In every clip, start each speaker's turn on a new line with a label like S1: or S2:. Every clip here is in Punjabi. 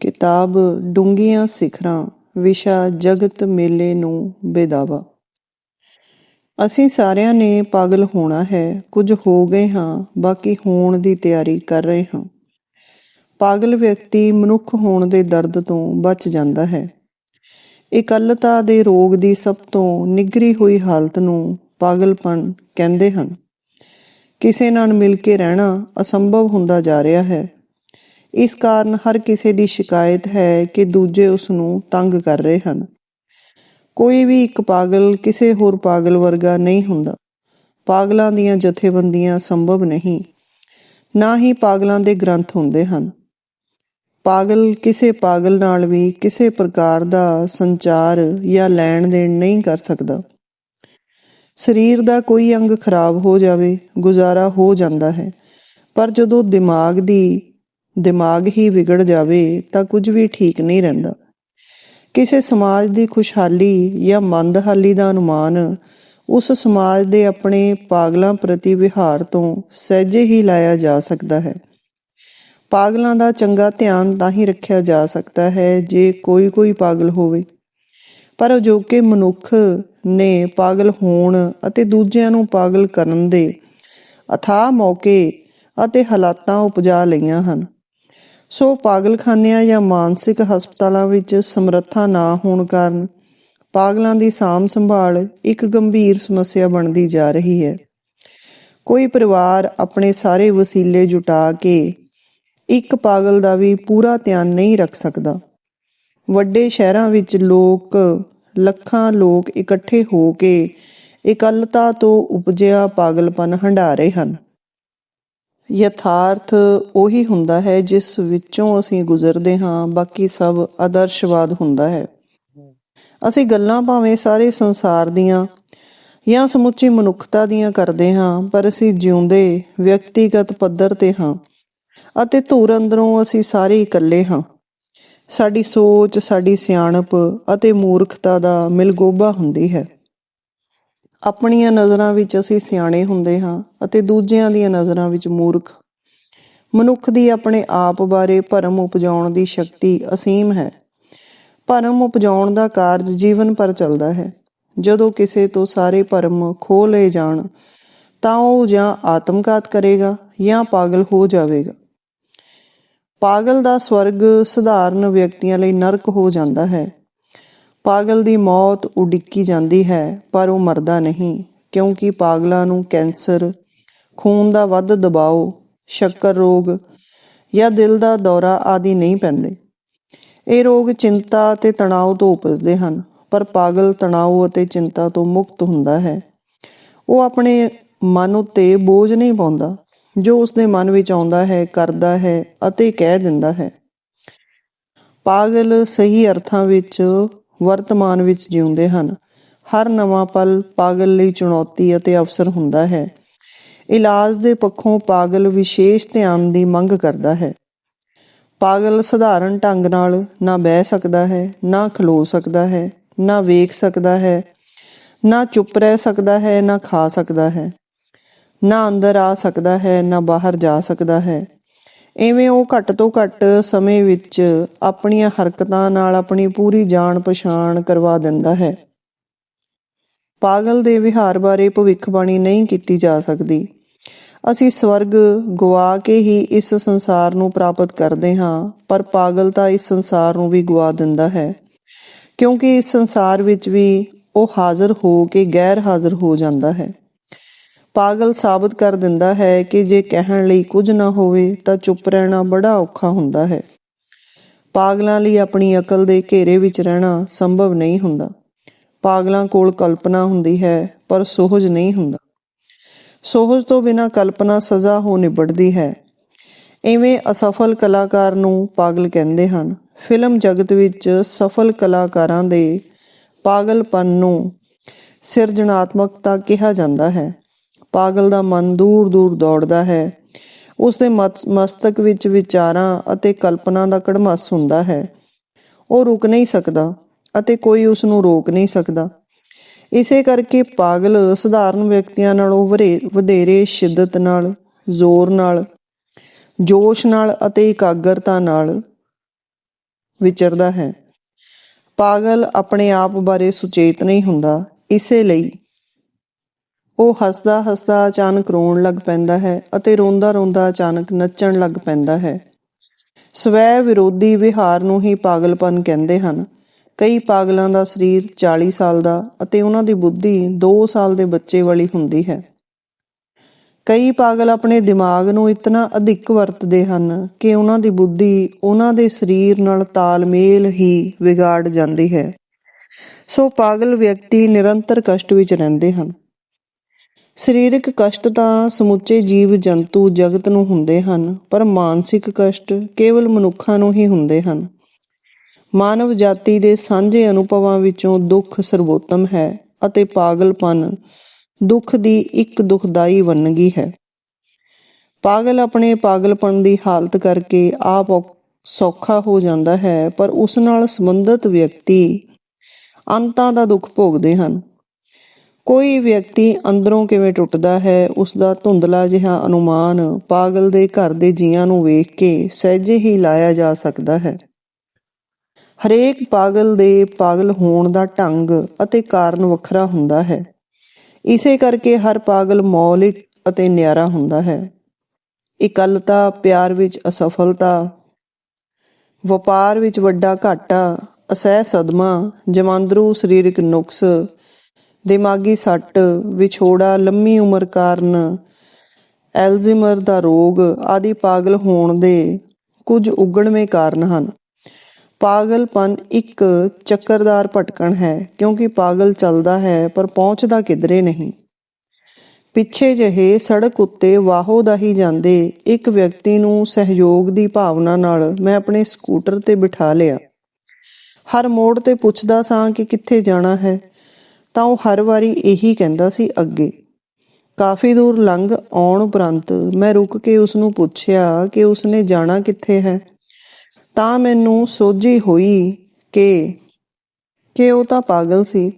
S1: ਕਿਤਾਬ ਡੂੰਘੀਆਂ ਸਿਖਰਾਂ, ਵਿਸ਼ਾ ਜਗਤ ਮੇਲੇ ਨੂੰ ਬੇਦਾਵਾ। ਅਸੀਂ ਸਾਰਿਆਂ ਨੇ ਪਾਗਲ ਹੋਣਾ ਹੈ, ਕੁਝ ਹੋ ਗਏ ਹਾਂ, ਬਾਕੀ ਹੋਣ ਦੀ ਤਿਆਰੀ ਕਰ ਰਹੇ ਹਾਂ। ਪਾਗਲ ਵਿਅਕਤੀ ਮਨੁੱਖ ਹੋਣ ਦੇ ਦਰਦ ਤੋਂ ਬਚ ਜਾਂਦਾ ਹੈ। ਇਕੱਲਤਾ ਦੇ ਰੋਗ ਦੀ ਸਭ ਤੋਂ ਨਿਗਰੀ ਹੋਈ ਹਾਲਤ ਨੂੰ ਪਾਗਲਪਣ ਕਹਿੰਦੇ ਹਨ। ਕਿਸੇ ਨਾਲ ਮਿਲ ਕੇ ਰਹਿਣਾ ਅਸੰਭਵ ਹੁੰਦਾ ਜਾ ਰਿਹਾ ਹੈ। ਇਸ ਕਾਰਨ ਹਰ ਕਿਸੇ ਦੀ ਸ਼ਿਕਾਇਤ ਹੈ ਕਿ ਦੂਜੇ ਉਸ ਨੂੰ ਤੰਗ ਕਰ ਰਹੇ ਹਨ। ਕੋਈ ਵੀ ਇੱਕ ਪਾਗਲ ਕਿਸੇ ਹੋਰ ਪਾਗਲ ਵਰਗਾ ਨਹੀਂ ਹੁੰਦਾ। ਪਾਗਲਾਂ ਦੀਆਂ ਜਥੇਬੰਦੀਆਂ ਸੰਭਵ ਨਹੀਂ। ਨਾ ਹੀ ਪਾਗਲਾਂ ਦੇ ਗ੍ਰੰਥ ਹੁੰਦੇ ਹਨ। ਪਾਗਲ ਕਿਸੇ ਪਾਗਲ ਨਾਲ ਵੀ ਕਿਸੇ ਪ੍ਰਕਾਰ ਦਾ ਸੰਚਾਰ ਜਾਂ ਲੈਣ ਦੇਣ ਨਹੀਂ ਕਰ ਸਕਦਾ। ਸਰੀਰ ਦਾ ਕੋਈ ਅੰਗ ਖਰਾਬ ਹੋ ਜਾਵੇ, ਗੁਜ਼ਾਰਾ ਹੋ ਜਾਂਦਾ ਹੈ। ਪਰ ਜਦੋਂ ਦਿਮਾਗ ਦੀ ਦਿਮਾਗ ਹੀ ਵਿਗੜ ਜਾਵੇ ਤਾਂ ਕੁਝ ਵੀ ਠੀਕ ਨਹੀਂ ਰਹਿੰਦਾ। ਕਿਸੇ ਸਮਾਜ ਦੀ ਖੁਸ਼ਹਾਲੀ ਜਾਂ ਮੰਦਹਾਲੀ ਦਾ ਅਨੁਮਾਨ ਉਸ ਸਮਾਜ ਦੇ ਆਪਣੇ ਪਾਗਲਾਂ ਪ੍ਰਤੀ ਵਿਹਾਰ ਤੋਂ ਸਹਿਜੇ ਹੀ ਲਾਇਆ ਜਾ ਸਕਦਾ ਹੈ। ਪਾਗਲਾਂ ਦਾ ਚੰਗਾ ਧਿਆਨ ਤਾਂ ਹੀ ਰੱਖਿਆ ਜਾ ਸਕਦਾ ਹੈ ਜੇ ਕੋਈ ਕੋਈ ਪਾਗਲ ਹੋਵੇ। ਪਰ ਅਜੋਕੇ ਮਨੁੱਖ ਨੇ ਪਾਗਲ ਹੋਣ ਅਤੇ ਦੂਜਿਆਂ ਨੂੰ ਪਾਗਲ ਕਰਨ ਦੇ ਅਥਾਹ ਮੌਕੇ ਅਤੇ ਹਾਲਾਤਾਂ ਉਪਜਾ ਲਈਆਂ ਹਨ। ਸੋ ਪਾਗਲਖਾਨਿਆਂ ਜਾਂ ਮਾਨਸਿਕ ਹਸਪਤਾਲਾਂ ਵਿੱਚ ਸਮਰੱਥਾ ਨਾ ਹੋਣ ਕਾਰਨ ਪਾਗਲਾਂ ਦੀ ਸਾਂਭ ਸੰਭਾਲ ਇੱਕ ਗੰਭੀਰ ਸਮੱਸਿਆ ਬਣਦੀ ਜਾ ਰਹੀ ਹੈ। ਕੋਈ ਪਰਿਵਾਰ ਆਪਣੇ ਸਾਰੇ ਵਸੀਲੇ ਜੁਟਾ ਕੇ ਇੱਕ ਪਾਗਲ ਦਾ ਵੀ ਪੂਰਾ ਧਿਆਨ ਨਹੀਂ ਰੱਖ ਸਕਦਾ। ਵੱਡੇ ਸ਼ਹਿਰਾਂ ਵਿੱਚ ਲੋਕ, ਲੱਖਾਂ ਲੋਕ ਇਕੱਠੇ ਹੋ ਕੇ ਇਕੱਲਤਾ ਤੋਂ ਉਪਜਿਆ ਪਾਗਲਪਨ ਹੰਢਾ ਰਹੇ ਹਨ। ਯਥਾਰਥ ਉਹੀ ਹੁੰਦਾ ਹੈ ਜਿਸ ਵਿੱਚੋਂ ਅਸੀਂ ਗੁਜ਼ਰਦੇ ਹਾਂ, ਬਾਕੀ ਸਭ ਆਦਰਸ਼ਵਾਦ ਹੁੰਦਾ ਹੈ। ਅਸੀਂ ਗੱਲਾਂ ਭਾਵੇਂ ਸਾਰੇ ਸੰਸਾਰ ਦੀਆਂ ਜਾਂ ਸਮੁੱਚੀ ਮਨੁੱਖਤਾ ਦੀਆਂ ਕਰਦੇ ਹਾਂ, ਪਰ ਅਸੀਂ ਜਿਉਂਦੇ ਵਿਅਕਤੀਗਤ ਪੱਧਰ ਤੇ ਹਾਂ ਅਤੇ ਧੂਰ ਅੰਦਰੋਂ ਅਸੀਂ ਸਾਰੇ ਇਕੱਲੇ ਹਾਂ। ਸਾਡੀ ਸੋਚ, ਸਾਡੀ ਸਿਆਣਪ ਅਤੇ ਮੂਰਖਤਾ ਦਾ ਮਿਲਗੋਬਾ ਹੁੰਦੀ ਹੈ। ਆਪਣੀਆਂ ਨਜ਼ਰਾਂ ਵਿੱਚ ਅਸੀਂ ਸਿਆਣੇ ਹੁੰਦੇ ਹਾਂ ਅਤੇ ਦੂਜਿਆਂ ਦੀਆਂ ਨਜ਼ਰਾਂ ਵਿੱਚ ਮੂਰਖ। ਮਨੁੱਖ ਦੀ ਆਪਣੇ ਆਪ ਬਾਰੇ ਭਰਮ ਉਪਜਾਉਣ ਦੀ ਸ਼ਕਤੀ ਅਸੀਮ ਹੈ। ਭਰਮ ਉਪਜਾਉਣ ਦਾ ਕਾਰਜ ਜੀਵਨ ਪਰ ਚੱਲਦਾ ਹੈ। ਜਦੋਂ ਕਿਸੇ ਤੋਂ ਸਾਰੇ ਭਰਮ ਖੋ ਲਏ ਜਾਣ, ਤਾਂ ਉਹ ਜਾਂ ਆਤਮਘਾਤ ਕਰੇਗਾ ਜਾਂ ਪਾਗਲ ਹੋ ਜਾਵੇਗਾ। ਪਾਗਲ ਦਾ ਸਵਰਗ ਸਧਾਰਨ ਵਿਅਕਤੀਆਂ ਲਈ ਨਰਕ ਹੋ ਜਾਂਦਾ ਹੈ। ਪਾਗਲ ਦੀ ਮੌਤ ਉਡੀਕੀ ਜਾਂਦੀ ਹੈ, ਪਰ ਉਹ ਮਰਦਾ ਨਹੀਂ, ਕਿਉਂਕਿ ਪਾਗਲਾਂ ਨੂੰ ਕੈਂਸਰ, ਖੂਨ ਦਾ ਵੱਧ ਦਬਾਅ ਸ਼ੱਕਰ ਰੋਗ ਜਾਂ ਦਿਲ ਦਾ ਦੌਰਾ ਆਦਿ ਨਹੀਂ ਪੈਂਦੇ। ਇਹ ਰੋਗ ਚਿੰਤਾ ਅਤੇ ਤਣਾਅ ਤੋਂ ਉਪਜਦੇ ਹਨ, ਪਰ ਪਾਗਲ ਤਣਾਅ ਅਤੇ ਚਿੰਤਾ ਤੋਂ ਮੁਕਤ ਹੁੰਦਾ ਹੈ। ਉਹ ਆਪਣੇ ਮਨ ਉੱਤੇ ਬੋਝ ਨਹੀਂ ਪਾਉਂਦਾ, ਜੋ ਉਸਦੇ ਮਨ ਵਿੱਚ ਆਉਂਦਾ ਹੈ, ਕਰਦਾ ਹੈ ਅਤੇ ਕਹਿ ਦਿੰਦਾ ਹੈ। ਪਾਗਲ ਸਹੀ ਅਰਥਾਂ ਵਿੱਚ ਵਰਤਮਾਨ ਵਿੱਚ ਜਿਉਂਦੇ ਹਨ। ਹਰ ਨਵਾਂ ਪਲ ਪਾਗਲ ਲਈ ਚੁਣੌਤੀ ਅਤੇ ਅਵਸਰ ਹੁੰਦਾ ਹੈ। ਇਲਾਜ ਦੇ ਪੱਖੋਂ ਪਾਗਲ ਵਿਸ਼ੇਸ਼ ਧਿਆਨ ਦੀ ਮੰਗ ਕਰਦਾ ਹੈ। ਪਾਗਲ ਸਧਾਰਨ ਢੰਗ ਨਾਲ ਨਾ ਬਹਿ ਸਕਦਾ ਹੈ, ਨਾ ਖਲੋ ਸਕਦਾ ਹੈ, ਨਾ ਵੇਖ ਸਕਦਾ ਹੈ, ਨਾ ਚੁੱਪ ਰਹਿ ਸਕਦਾ ਹੈ, ਨਾ ਖਾ ਸਕਦਾ ਹੈ, ਨਾ ਅੰਦਰ ਆ ਸਕਦਾ ਹੈ, ਨਾ ਬਾਹਰ ਜਾ ਸਕਦਾ ਹੈ। ਐਵੇਂ ਉਹ ਘੱਟ ਤੋਂ ਘੱਟ ਸਮੇਂ ਵਿੱਚ ਆਪਣੀਆਂ ਹਰਕਤਾਂ ਨਾਲ ਆਪਣੀ ਪੂਰੀ ਜਾਣ ਪਛਾਣ ਕਰਵਾ ਦਿੰਦਾ ਹੈ। ਪਾਗਲ ਦੇ ਵਿਹਾਰ ਬਾਰੇ ਭਵਿੱਖਬਾਣੀ ਨਹੀਂ ਕੀਤੀ ਜਾ ਸਕਦੀ। ਅਸੀਂ ਸਵਰਗ ਗਵਾ ਕੇ ਹੀ ਇਸ ਸੰਸਾਰ ਨੂੰ ਪ੍ਰਾਪਤ ਕਰਦੇ ਹਾਂ, ਪਰ ਪਾਗਲ ਤਾਂ ਇਸ ਸੰਸਾਰ ਨੂੰ ਵੀ ਗਵਾ ਦਿੰਦਾ ਹੈ, ਕਿਉਂਕਿ ਇਸ ਸੰਸਾਰ ਵਿੱਚ ਵੀ ਉਹ ਹਾਜ਼ਰ ਹੋ ਕੇ ਗੈਰ ਹਾਜ਼ਰ ਹੋ ਜਾਂਦਾ ਹੈ। ਪਾਗਲ ਸਾਬਤ ਕਰ ਦਿੰਦਾ ਹੈ ਕਿ ਜੇ ਕਹਿਣ ਲਈ ਕੁਝ ਨਾ ਹੋਵੇ ਤਾਂ ਚੁੱਪ ਰਹਿਣਾ ਬੜਾ ਔਖਾ ਹੁੰਦਾ ਹੈ। ਪਾਗਲਾਂ ਲਈ ਆਪਣੀ ਅਕਲ ਦੇ ਘੇਰੇ ਵਿੱਚ ਰਹਿਣਾ ਸੰਭਵ ਨਹੀਂ ਹੁੰਦਾ। ਪਾਗਲਾਂ ਕੋਲ ਕਲਪਨਾ ਹੁੰਦੀ ਹੈ, ਪਰ ਸੋਹਜ ਨਹੀਂ ਹੁੰਦਾ। ਸੋਹਜ ਤੋਂ ਬਿਨਾ ਕਲਪਨਾ ਸਜ਼ਾ ਹੋ ਨਿਬੜਦੀ ਹੈ। ਐਵੇਂ ਅਸਫਲ ਕਲਾਕਾਰ ਨੂੰ ਪਾਗਲ ਕਹਿੰਦੇ ਹਨ। ਫਿਲਮ ਜਗਤ ਵਿੱਚ ਸਫਲ ਕਲਾਕਾਰਾਂ ਦੇ ਪਾਗਲਪਨ ਨੂੰ ਸਿਰਜਣਾਤਮਕਤਾ ਕਿਹਾ ਜਾਂਦਾ ਹੈ। ਪਾਗਲ ਦਾ ਮਨ ਦੂਰ ਦੂਰ ਦੌੜਦਾ ਹੈ। ਉਸ ਦੇ ਮਸਤਕ ਵਿੱਚ ਵਿਚਾਰਾਂ ਅਤੇ ਕਲਪਨਾ ਦਾ ਕੜਮਸ ਹੁੰਦਾ ਹੈ। ਉਹ ਰੁਕ ਨਹੀਂ ਸਕਦਾ ਅਤੇ ਕੋਈ ਉਸ ਨੂੰ ਰੋਕ ਨਹੀਂ ਸਕਦਾ। ਇਸੇ ਕਰਕੇ ਪਾਗਲ ਸਧਾਰਨ ਵਿਅਕਤੀਆਂ ਨਾਲੋਂ ਵਧੇਰੇ ਸ਼ਿੱਦਤ ਨਾਲ, ਜ਼ੋਰ ਨਾਲ, ਜੋਸ਼ ਨਾਲ ਅਤੇ ਇਕਾਗਰਤਾ ਨਾਲ ਵਿਚਰਦਾ ਹੈ। ਪਾਗਲ ਆਪਣੇ ਆਪ ਬਾਰੇ ਸੁਚੇਤ ਨਹੀਂ ਹੁੰਦਾ। ਇਸੇ ਲਈ ਉਹ ਹੱਸਦਾ ਹੱਸਦਾ ਅਚਾਨਕ ਰੋਣ ਲੱਗ ਪੈਂਦਾ ਹੈ ਅਤੇ ਰੋਂਦਾ ਰੋਂਦਾ ਅਚਾਨਕ ਨੱਚਣ ਲੱਗ ਪੈਂਦਾ ਹੈ। ਸਵੈ ਵਿਰੋਧੀ ਵਿਹਾਰ ਨੂੰ ਹੀ ਪਾਗਲਪਨ ਕਹਿੰਦੇ ਹਨ। ਕਈ ਪਾਗਲਾਂ ਦਾ ਸਰੀਰ 40 ਸਾਲ ਦਾ ਅਤੇ ਉਹਨਾਂ ਦੀ ਬੁੱਧੀ 2 ਸਾਲ ਦੇ ਬੱਚੇ ਵਾਲੀ ਹੁੰਦੀ ਹੈ। ਕਈ ਪਾਗਲ ਆਪਣੇ ਦਿਮਾਗ ਨੂੰ ਇਤਨਾ ਅਧਿਕ ਵਰਤਦੇ ਹਨ ਕਿ ਉਹਨਾਂ ਦੀ ਬੁੱਧੀ ਉਹਨਾਂ ਦੇ ਸਰੀਰ ਨਾਲ ਤਾਲਮੇਲ ਹੀ ਵਿਗਾੜ ਜਾਂਦੀ ਹੈ। ਸੋ ਪਾਗਲ ਵਿਅਕਤੀ ਨਿਰੰਤਰ ਕਸ਼ਟ ਵਿੱਚ ਰਹਿੰਦੇ ਹਨ। ਸਰੀਰਕ ਕਸ਼ਟ ਤਾਂ ਸਮੁੱਚੇ ਜੀਵ ਜੰਤੂ ਜਗਤ ਨੂੰ ਹੁੰਦੇ ਹਨ, ਪਰ ਮਾਨਸਿਕ ਕਸ਼ਟ ਕੇਵਲ ਮਨੁੱਖਾਂ ਨੂੰ ਹੀ ਹੁੰਦੇ ਹਨ। ਮਾਨਵ ਜਾਤੀ ਦੇ ਸਾਂਝੇ ਅਨੁਭਵਾਂ ਵਿੱਚੋਂ ਦੁੱਖ ਸਰਵੋਤਮ ਹੈ ਅਤੇ ਪਾਗਲਪਨ ਦੁੱਖ ਦੀ ਇੱਕ ਦੁਖਦਾਈ ਵੰਨਗੀ ਹੈ। ਪਾਗਲ ਆਪਣੇ ਪਾਗਲਪਨ ਦੀ ਹਾਲਤ ਕਰਕੇ ਆਪ ਔ- ਸੌਖਾ ਹੋ ਜਾਂਦਾ ਹੈ, ਪਰ ਉਸ ਨਾਲ ਸੰਬੰਧਿਤ ਵਿਅਕਤੀ ਅੰਤਾਂ ਦਾ ਦੁੱਖ ਭੋਗਦੇ ਹਨ। ਕੋਈ ਵਿਅਕਤੀ ਅੰਦਰੋਂ ਕਿਵੇਂ ਟੁੱਟਦਾ ਹੈ ਉਸ ਦਾ ਧੁੰਦਲਾ ਜਿਹਾ ਅਨੁਮਾਨ ਪਾਗਲ ਦੇ ਘਰ ਦੇ ਜੀਆਂ ਨੂੰ ਵੇਖ ਕੇ ਸਹਿਜੇ ਹੀ ਲਾਇਆ ਜਾ ਸਕਦਾ ਹੈ। ਹਰੇਕ ਪਾਗਲ ਦੇ ਪਾਗਲ ਹੋਣ ਦਾ ਢੰਗ ਅਤੇ ਕਾਰਨ ਵੱਖਰਾ ਹੁੰਦਾ ਹੈ। ਇਸੇ ਕਰਕੇ ਹਰ ਪਾਗਲ ਮੌਲਿਕ ਅਤੇ ਨਿਆਰਾ ਹੁੰਦਾ ਹੈ। ਇਕੱਲਤਾ, ਪਿਆਰ ਵਿੱਚ ਅਸਫਲਤਾ, ਵਪਾਰ ਵਿੱਚ ਵੱਡਾ ਘਾਟਾ, ਅਸਹਿ ਸਦਮਾ, ਜਮਾਂਦਰੂ ਸਰੀਰਕ ਨੁਕਸ ਦਿਮਾਗੀ ਸੱਟ, ਵਿਛੋੜਾ, ਲੰਮੀ ਉਮਰ ਕਾਰਨ, ਐਲਜ਼ੀਮਰ ਦਾ ਰੋਗ ਆਦਿ ਪਾਗਲ ਹੋਣ ਦੇ ਕੁਝ ਉਗੜਵੇਂ ਕਾਰਨ ਹਨ। ਪਾਗਲਪਨ ਇੱਕ ਚੱਕਰਦਾਰ ਭਟਕਣ ਹੈ, ਕਿਉਂਕਿ ਪਾਗਲ ਚੱਲਦਾ ਹੈ ਪਰ ਪਹੁੰਚਦਾ ਕਿਧਰੇ ਨਹੀਂ। ਪਿੱਛੇ ਜਿਹੇ ਸੜਕ ਉੱਤੇ ਵਾਹੋ ਦਾ ਹੀ ਜਾਂਦੇ ਇੱਕ ਵਿਅਕਤੀ ਨੂੰ ਸਹਿਯੋਗ ਦੀ ਭਾਵਨਾ ਨਾਲ ਮੈਂ ਆਪਣੇ ਸਕੂਟਰ ਤੇ ਬਿਠਾ ਲਿਆ। ਹਰ ਮੋੜ ਤੇ ਪੁੱਛਦਾ ਸਾਂ ਕਿ ਕਿੱਥੇ ਜਾਣਾ ਹੈ। ਤਾਂ ਉਹ ਹਰ ਵਾਰੀ ਇਹੀ ਕਹਿੰਦਾ ਸੀ, ਅੱਗੇ। ਕਾਫੀ ਦੂਰ ਲੰਘ ਆਉਣ ਉਪਰੰਤ ਮੈਂ ਰੁਕ ਕੇ ਉਸ ਨੂੰ ਪੁੱਛਿਆ ਕਿ ਉਸਨੇ ਜਾਣਾ ਕਿੱਥੇ ਹੈ। ਤਾਂ ਮੈਨੂੰ ਸੋਝੀ ਹੋਈ ਕਿ ਕਿ ਉਹ ਤਾਂ ਪਾਗਲ ਸੀ।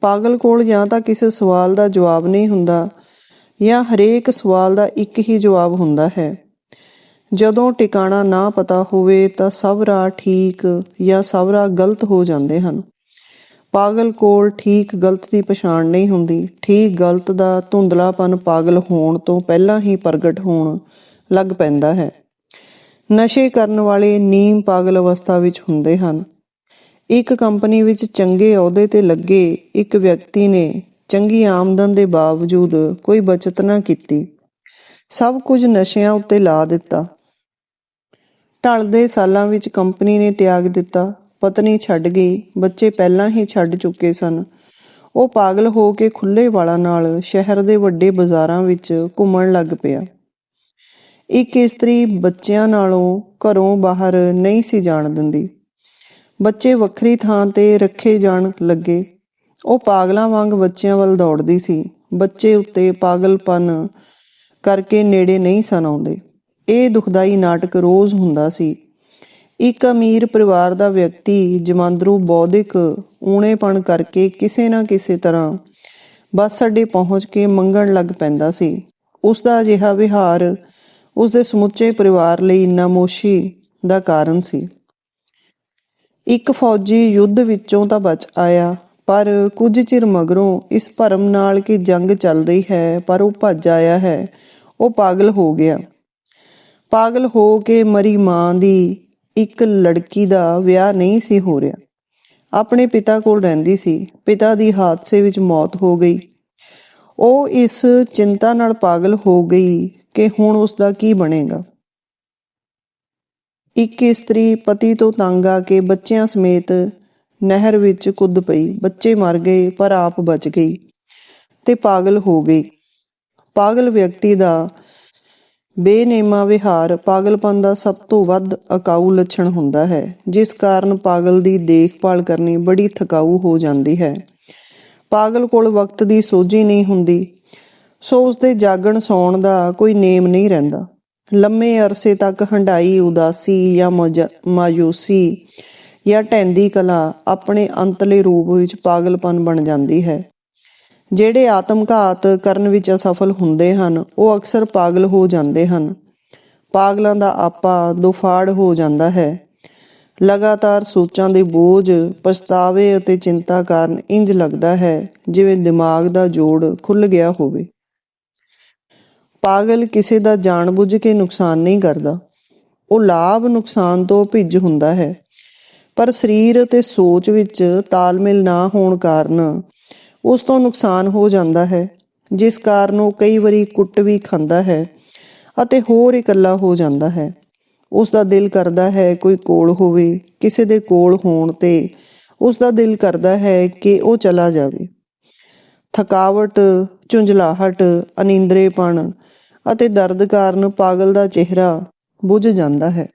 S1: ਪਾਗਲ ਕੋਲ ਜਾਂ ਤਾਂ ਕਿਸੇ ਸਵਾਲ ਦਾ ਜਵਾਬ ਨਹੀਂ ਹੁੰਦਾ, ਜਾਂ ਹਰੇਕ ਸਵਾਲ ਦਾ ਇੱਕ ਹੀ ਜਵਾਬ ਹੁੰਦਾ ਹੈ। ਜਦੋਂ ਟਿਕਾਣਾ ਨਾ ਪਤਾ ਹੋਵੇ ਤਾਂ ਸਭ ਰਾਹ ਠੀਕ ਜਾਂ ਸਭ ਰਾਹ ਗਲਤ ਹੋ ਜਾਂਦੇ ਹਨ। ਪਾਗਲ ਕੋਲ ਠੀਕ ਗਲਤ ਦੀ ਪਛਾਣ ਨਹੀਂ ਹੁੰਦੀ। ਠੀਕ ਗਲਤ ਦਾ ਧੁੰਦਲਾਪਨ ਪਾਗਲ ਹੋਣ ਤੋਂ ਪਹਿਲਾਂ ਹੀ ਪ੍ਰਗਟ ਹੋਣ ਲੱਗ ਪੈਂਦਾ ਹੈ। ਨਸ਼ੇ ਕਰਨ ਵਾਲੇ ਨੀਮ ਪਾਗਲ ਅਵਸਥਾ ਵਿੱਚ ਹੁੰਦੇ ਹਨ। ਇੱਕ ਕੰਪਨੀ ਵਿੱਚ ਚੰਗੇ ਅਹੁਦੇ ਤੇ ਲੱਗੇ ਇੱਕ ਵਿਅਕਤੀ ਨੇ ਚੰਗੀ ਆਮਦਨ ਦੇ ਬਾਵਜੂਦ ਕੋਈ ਬਚਤ ਨਾ ਕੀਤੀ। ਸਭ ਕੁਝ ਨਸ਼ਿਆਂ ਉੱਤੇ ਲਾ ਦਿੱਤਾ। ਢਲਦੇ ਸਾਲਾਂ ਵਿੱਚ ਕੰਪਨੀ ਨੇ ਤਿਆਗ ਦਿੱਤਾ। ਪਤਨੀ ਛੱਡ ਗਈ, ਬੱਚੇ ਪਹਿਲਾਂ ਹੀ ਛੱਡ ਚੁੱਕੇ ਸਨ। ਉਹ ਪਾਗਲ ਹੋ ਕੇ ਖੁੱਲੇ ਵਾਲਾਂ ਨਾਲ ਸ਼ਹਿਰ ਦੇ ਵੱਡੇ ਬਾਜ਼ਾਰਾਂ ਵਿੱਚ ਘੁੰਮਣ ਲੱਗ ਪਿਆ। ਇੱਕ ਇਸਤਰੀ ਬੱਚਿਆਂ ਨਾਲੋਂ ਘਰੋਂ ਬਾਹਰ ਨਹੀਂ ਸੀ ਜਾਣ ਦਿੰਦੀ। ਬੱਚੇ ਵੱਖਰੀ ਥਾਂ ਤੇ ਰੱਖੇ ਜਾਣ ਲੱਗੇ। ਉਹ ਪਾਗਲਾਂ ਵਾਂਗ ਬੱਚਿਆਂ ਵੱਲ ਦੌੜਦੀ ਸੀ। ਬੱਚੇ ਉੱਤੇ ਪਾਗਲਪਨ ਕਰਕੇ ਨੇੜੇ ਨਹੀਂ ਸਨ ਆਉਂਦੇ। ਇਹ ਦੁਖਦਾਈ ਨਾਟਕ ਰੋਜ਼ ਹੁੰਦਾ ਸੀ। ਇੱਕ ਅਮੀਰ ਪਰਿਵਾਰ ਦਾ ਵਿਅਕਤੀ ਜਮਾਂਦਰੂ ਬੌਧਿਕ ਊਣੇਪਣ ਕਰਕੇ ਕਿਸੇ ਨਾ ਕਿਸੇ ਤਰ੍ਹਾਂ ਬੱਸ ਅੱਡੇ ਪਹੁੰਚ ਕੇ ਮੰਗਣ ਲੱਗ ਪੈਂਦਾ ਸੀ। ਉਸ ਦਾ ਅਜਿਹਾ ਵਿਹਾਰ ਉਸ ਦੇ ਸਮੁੱਚੇ ਪਰਿਵਾਰ ਲਈ ਨਾਮੋਸ਼ੀ ਦਾ ਕਾਰਨ ਸੀ। ਇੱਕ ਫੌਜੀ ਯੁੱਧ ਵਿੱਚੋਂ ਤਾਂ ਬਚ ਆਇਆ, ਪਰ ਕੁਝ ਚਿਰ ਮਗਰੋਂ ਇਸ ਭਰਮ ਨਾਲ ਕਿ ਜੰਗ ਚੱਲ ਰਹੀ ਹੈ, ਪਰ ਉਹ ਭੱਜ ਆਇਆ ਹੈ। ਉਹ ਪਾਗਲ ਹੋ ਗਿਆ। ਪਾਗਲ ਹੋ ਕੇ ਮਰੀ ਮਾਂ ਦੀ ਇੱਕ ਲੜਕੀ ਦਾ ਵਿਆਹ ਨਹੀਂ ਸੀ ਹੋ ਰਿਹਾ। ਆਪਣੇ ਪਿਤਾ ਕੋਲ ਰਹਿੰਦੀ ਸੀ। ਪਿਤਾ ਦੀ ਹਾਦਸੇ ਵਿੱਚ ਮੌਤ ਹੋ ਗਈ। ਉਹ ਇਸ ਚਿੰਤਾ ਨਾਲ ਪਾਗਲ ਹੋ ਗਈ ਕਿ ਹੁਣ ਉਸ ਦਾ ਕੀ ਬਣੇਗਾ। ਇੱਕ ਇਸਤਰੀ ਪਤੀ ਤੋਂ ਤੰਗ ਆ ਕੇ ਬੱਚਿਆਂ ਸਮੇਤ ਨਹਿਰ ਵਿੱਚ ਕੁੱਦ ਪਈ। ਬੱਚੇ ਮਰ ਗਏ, ਪਰ ਆਪ ਬਚ ਗਈ ਤੇ ਪਾਗਲ ਹੋ ਗਈ। ਪਾਗਲ ਵਿਅਕਤੀ ਦਾ ਬੇਨੇਮਾ ਵਿਹਾਰ ਪਾਗਲਪਨ ਦਾ ਸਭ ਤੋਂ ਵੱਧ ਅਕਾਊ ਲੱਛਣ ਹੁੰਦਾ ਹੈ, ਜਿਸ ਕਾਰਨ ਪਾਗਲ ਦੀ ਦੇਖਭਾਲ ਕਰਨੀ ਬੜੀ ਥਕਾਊ ਹੋ ਜਾਂਦੀ ਹੈ। ਪਾਗਲ ਕੋਲ ਵਕਤ ਦੀ ਸੋਝੀ ਨਹੀਂ ਹੁੰਦੀ। ਸੋ ਉਸ ਦੇ ਜਾਗਣ ਸੌਣ ਦਾ ਕੋਈ ਨੇਮ ਨਹੀਂ ਰਹਿੰਦਾ। ਲੰਮੇ ਅਰਸੇ ਤੱਕ ਹੰਡਾਈ ਉਦਾਸੀ ਜਾਂ ਮਾਯੂਸੀ ਜਾਂ ਢੈਂਦੀ ਕਲਾ ਆਪਣੇ ਅੰਤਲੇ ਰੂਪ ਵਿੱਚ ਪਾਗਲਪਨ ਬਣ ਜਾਂਦੀ ਹੈ। ਜਿਹੜੇ ਆਤਮਘਾਤ ਕਰਨ ਵਿੱਚ ਅਸਫਲ ਹੁੰਦੇ ਹਨ, ਉਹ ਅਕਸਰ ਪਾਗਲ ਹੋ ਜਾਂਦੇ ਹਨ। ਪਾਗਲਾਂ ਦਾ ਆਪਾ ਦੁਫਾੜ ਹੋ ਜਾਂਦਾ ਹੈ। ਲਗਾਤਾਰ ਸੋਚਾਂ ਦੇ ਬੋਝ, ਪਛਤਾਵੇ ਅਤੇ ਚਿੰਤਾ ਕਾਰਨ ਇੰਜ ਲੱਗਦਾ ਹੈ, ਜਿਵੇਂ ਦਿਮਾਗ ਦਾ ਜੋੜ ਖੁੱਲ ਗਿਆ ਹੋਵੇ। ਪਾਗਲ ਕਿਸੇ ਦਾ ਜਾਣਬੁੱਝ ਕੇ ਨੁਕਸਾਨ ਨਹੀਂ ਕਰਦਾ। ਉਹ ਲਾਭ ਨੁਕਸਾਨ ਤੋਂ ਭਿੱਜ ਹੁੰਦਾ ਹੈ। ਪਰ ਸਰੀਰ ਅਤੇ ਸੋਚ ਵਿੱਚ ਤਾਲਮੇਲ ਨਾ ਹੋਣ ਕਾਰਨ ਉਸ ਤੋਂ ਨੁਕਸਾਨ ਹੋ ਜਾਂਦਾ ਹੈ, ਜਿਸ ਕਾਰਨ ਉਹ ਕਈ ਵਾਰੀ ਕੁੱਟ ਵੀ ਖਾਂਦਾ ਹੈ ਅਤੇ ਹੋਰ ਇਕੱਲਾ ਹੋ ਜਾਂਦਾ ਹੈ। ਉਸ ਦਾ ਦਿਲ ਕਰਦਾ ਹੈ ਕੋਈ ਕੋਲ ਹੋਵੇ, ਕਿਸੇ ਦੇ ਕੋਲ ਹੋਣ ਤੇ ਉਸ ਦਾ ਦਿਲ ਕਰਦਾ ਹੈ ਕਿ ਉਹ ਚਲਾ ਜਾਵੇ। ਥਕਾਵਟ, ਝੁੰਝਲਾਹਟ, ਅਨਿੰਦਰੇਪਣ ਅਤੇ ਦਰਦ ਕਾਰਨ ਪਾਗਲ ਦਾ ਚਿਹਰਾ ਬੁੱਝ ਜਾਂਦਾ ਹੈ।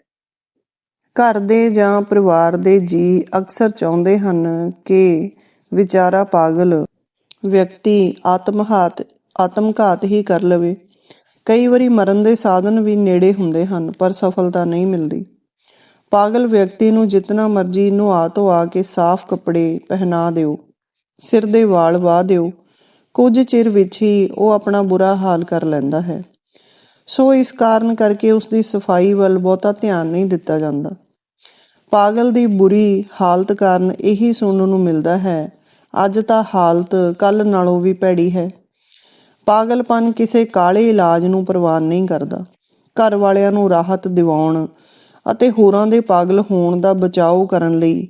S1: ਘਰ ਦੇ ਜਾਂ ਪਰਿਵਾਰ ਦੇ ਜੀ ਅਕਸਰ ਚਾਹੁੰਦੇ ਹਨ ਕਿ ਵਿਚਾਰਾ ਪਾਗਲ ਵਿਅਕਤੀ ਆਤਮਘਾਤ ਆਤਮਘਾਤ ਹੀ ਕਰ ਲਵੇ। ਕਈ ਵਾਰੀ ਮਰਨ ਦੇ ਸਾਧਨ ਵੀ ਨੇੜੇ ਹੁੰਦੇ ਹਨ, ਪਰ ਸਫਲਤਾ ਨਹੀਂ ਮਿਲਦੀ। ਪਾਗਲ ਵਿਅਕਤੀ ਨੂੰ ਜਿੰਨਾ ਮਰਜ਼ੀ ਨੁਹਾ ਧੋਆ ਕੇ ਸਾਫ਼ ਕੱਪੜੇ ਪਹਿਨਾ ਦਿਓ, ਸਿਰ ਦੇ ਵਾਲ ਵਾਹ ਦਿਓ, ਕੁਝ ਚਿਰ ਵਿੱਚ ਹੀ ਉਹ ਆਪਣਾ ਬੁਰਾ ਹਾਲ ਕਰ ਲੈਂਦਾ ਹੈ। ਸੋ ਇਸ ਕਾਰਨ ਕਰਕੇ ਉਸ ਦੀ ਸਫ਼ਾਈ ਵੱਲ ਬਹੁਤਾ ਧਿਆਨ ਨਹੀਂ ਦਿੱਤਾ ਜਾਂਦਾ। ਪਾਗਲ ਦੀ ਬੁਰੀ ਹਾਲਤ ਕਾਰਨ ਇਹੀ ਸੁਣਨ ਨੂੰ ਮਿਲਦਾ ਹੈ ਅੱਜ ਤਾਂ ਹਾਲਤ ਕੱਲ ਨਾਲੋਂ ਵੀ ਭੈੜੀ ਹੈ। ਪਾਗਲਪਨ ਕਿਸੇ ਕਾਲੇ ਇਲਾਜ ਨੂੰ ਪ੍ਰਵਾਨ ਨਹੀਂ ਕਰਦਾ। ਘਰ ਵਾਲਿਆਂ ਨੂੰ ਰਾਹਤ ਦਿਵਾਉਣ ਅਤੇ ਹੋਰਾਂ ਦੇ ਪਾਗਲ ਹੋਣ ਦਾ ਬਚਾਓ ਕਰਨ ਲਈ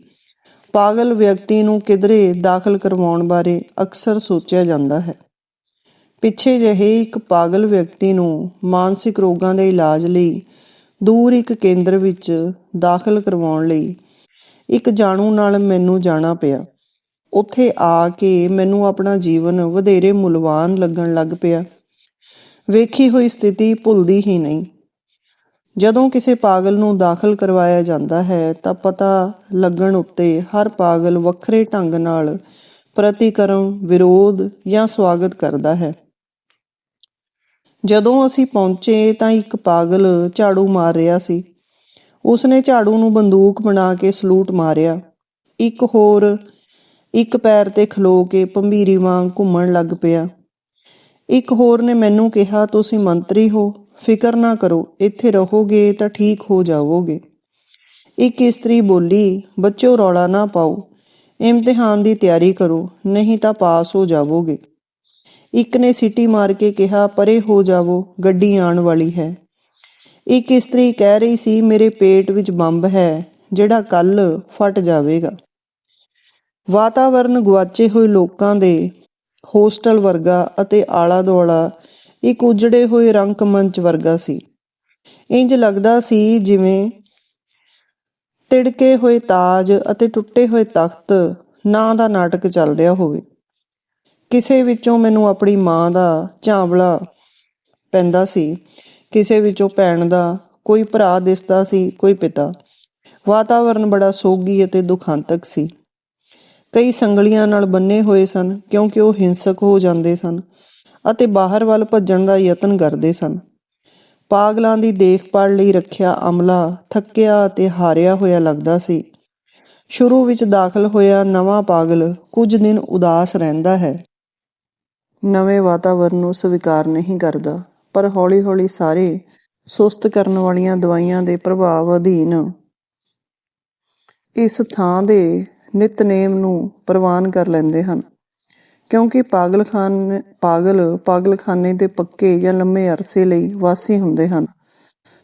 S1: ਪਾਗਲ ਵਿਅਕਤੀ ਨੂੰ ਕਿਧਰੇ ਦਾਖਲ ਕਰਵਾਉਣ ਬਾਰੇ ਅਕਸਰ ਸੋਚਿਆ ਜਾਂਦਾ ਹੈ। ਪਿੱਛੇ ਜਿਹੇ ਇੱਕ ਪਾਗਲ ਵਿਅਕਤੀ ਨੂੰ ਮਾਨਸਿਕ ਰੋਗਾਂ ਦੇ ਇਲਾਜ ਲਈ ਦੂਰ ਇੱਕ ਕੇਂਦਰ ਵਿੱਚ ਦਾਖਲ ਕਰਵਾਉਣ ਲਈ ਇੱਕ ਜਾਣੂ ਨਾਲ ਮੈਨੂੰ ਜਾਣਾ ਪਿਆ। ਉੱਥੇ ਆ ਕੇ ਮੈਨੂੰ ਆਪਣਾ ਜੀਵਨ ਵਧੇਰੇ ਮੁੱਲਵਾਨ ਲੱਗਣ ਲੱਗ ਪਿਆ। ਵੇਖੀ ਹੋਈ ਸਥਿਤੀ ਭੁੱਲਦੀ ਹੀ ਨਹੀਂ। ਜਦੋਂ ਕਿਸੇ ਪਾਗਲ ਨੂੰ ਦਾਖਲ ਕਰਵਾਇਆ ਜਾਂਦਾ ਹੈ, ਤਾਂ ਪਤਾ ਲੱਗਣ ਉੱਤੇ ਹਰ ਪਾਗਲ ਵੱਖਰੇ ਢੰਗ ਨਾਲ ਪ੍ਰਤੀਕਰਮ, ਵਿਰੋਧ ਜਾਂ ਸਵਾਗਤ ਕਰਦਾ ਹੈ। ਜਦੋਂ ਅਸੀਂ ਪਹੁੰਚੇ ਤਾਂ ਇੱਕ ਪਾਗਲ ਝਾੜੂ ਮਾਰ ਰਿਹਾ ਸੀ। ਉਸਨੇ ਝਾੜੂ ਨੂੰ ਬੰਦੂਕ ਬਣਾ ਕੇ ਸਲੂਟ ਮਾਰਿਆ। ਇੱਕ ਹੋਰ ਇੱਕ ਪੈਰ ਤੇ ਖਲੋ ਕੇ ਭੰਬੀਰੀ ਵਾਂਗ ਘੁੰਮਣ ਲੱਗ ਪਿਆ। ਇੱਕ ਹੋਰ ਨੇ ਮੈਨੂੰ ਕਿਹਾ, ਤੁਸੀਂ ਮੰਤਰੀ ਹੋ, ਫਿਕਰ ਨਾ ਕਰੋ, ਇੱਥੇ ਰਹੋਗੇ ਤਾਂ ਠੀਕ ਹੋ ਜਾਵੋਗੇ। ਇੱਕ ਇਸਤਰੀ ਬੋਲੀ, ਬੱਚੋ, ਰੌਲਾ ਨਾ ਪਾਓ, ਇਮਤਿਹਾਨ ਦੀ ਤਿਆਰੀ ਕਰੋ, ਨਹੀਂ ਤਾਂ ਪਾਸ ਹੋ ਜਾਵੋਗੇ। ਇੱਕ ਨੇ ਸਿਟੀ ਮਾਰ ਕੇ ਕਿਹਾ, ਪਰੇ ਹੋ ਜਾਵੋ, ਗੱਡੀ ਆਉਣ ਵਾਲੀ ਹੈ। ਇੱਕ ਇਸਤਰੀ ਕਹਿ ਰਹੀ ਸੀ, ਮੇਰੇ ਪੇਟ ਵਿੱਚ ਬੰਬ ਹੈ, ਜਿਹੜਾ ਕੱਲ ਫਟ ਜਾਵੇਗਾ। ਵਾਤਾਵਰਨ ਗੁਆਚੇ ਹੋਏ ਲੋਕਾਂ ਦੇ, ਹੋਸਟਲ ਵਰਗਾ ਅਤੇ ਆਲਾ ਦੁਆਲਾ ਇੱਕ ਉਜੜੇ ਹੋਏ ਰੰਗ ਮੰਚ ਵਰਗਾ ਸੀ। ਇੰਜ ਲੱਗਦਾ ਸੀ ਜਿਵੇਂ ਤਿੜਕੇ ਹੋਏ ਤਾਜ ਅਤੇ ਟੁੱਟੇ ਹੋਏ ਤਖਤ ਨਾਂ ਦਾ ਨਾਟਕ ਚੱਲ ਰਿਹਾ ਹੋਵੇ। ਕਿਸੇ ਵਿੱਚੋਂ ਮੈਨੂੰ ਆਪਣੀ ਮਾਂ ਦਾ ਝਾਂਵਲਾ ਪੈਂਦਾ ਸੀ, ਕਿਸੇ ਵਿੱਚੋਂ ਭੈਣ ਦਾ, ਕੋਈ ਭਰਾ ਦਿਸਦਾ ਸੀ, ਕੋਈ ਪਿਤਾ। ਵਾਤਾਵਰਨ ਬੜਾ ਸੋਗੀ ਅਤੇ ਦੁਖਾਂਤਕ ਸੀ। ਕਈ ਸੰਗਲੀਆਂ ਨਾਲ ਬੰਨੇ ਹੋਏ ਸਨ, ਕਿਉਂਕਿ ਉਹ ਹਿੰਸਕ ਹੋ ਜਾਂਦੇ ਸਨ ਅਤੇ ਬਾਹਰ ਵੱਲ ਭੱਜਣ ਦਾ ਯਤਨ ਕਰਦੇ ਸਨ। ਪਾਗਲਾਂ ਦੀ ਦੇਖਭਾਲ ਲਈ ਰੱਖਿਆ ਅਮਲਾ ਥੱਕਿਆ ਅਤੇ ਹਾਰਿਆ ਹੋਇਆ ਲੱਗਦਾ ਸੀ। ਸ਼ੁਰੂ ਵਿੱਚ ਦਾਖਲ ਹੋਇਆ ਨਵਾਂ ਪਾਗਲ ਕੁਝ ਦਿਨ ਉਦਾਸ ਰਹਿੰਦਾ ਹੈ। ਨਵੇਂ ਵਾਤਾਵਰਣ ਨੂੰ ਸਵੀਕਾਰ ਨਹੀਂ ਕਰਦਾ, ਪਰ ਹੌਲੀ-ਹੌਲੀ ਸਾਰੇ ਸੁਸਤ ਕਰਨ ਵਾਲੀਆਂ ਦਵਾਈਆਂ ਦੇ ਪ੍ਰਭਾਵ ਅਧੀਨ ਇਸ ਥਾਂ ਦੇ ਨਿਤਨੇਮ ਨੂੰ ਪ੍ਰਵਾਨ ਕਰ ਲੈਂਦੇ ਹਨ। ਕਿਉਂਕਿ ਪਾਗਲਖਾਨ, ਪਾਗਲ ਪਾਗਲਖਾਨੇ ਦੇ ਪੱਕੇ ਜਾਂ ਲੰਮੇ ਅਰਸੇ ਲਈ ਵਾਸੀ ਹੁੰਦੇ ਹਨ।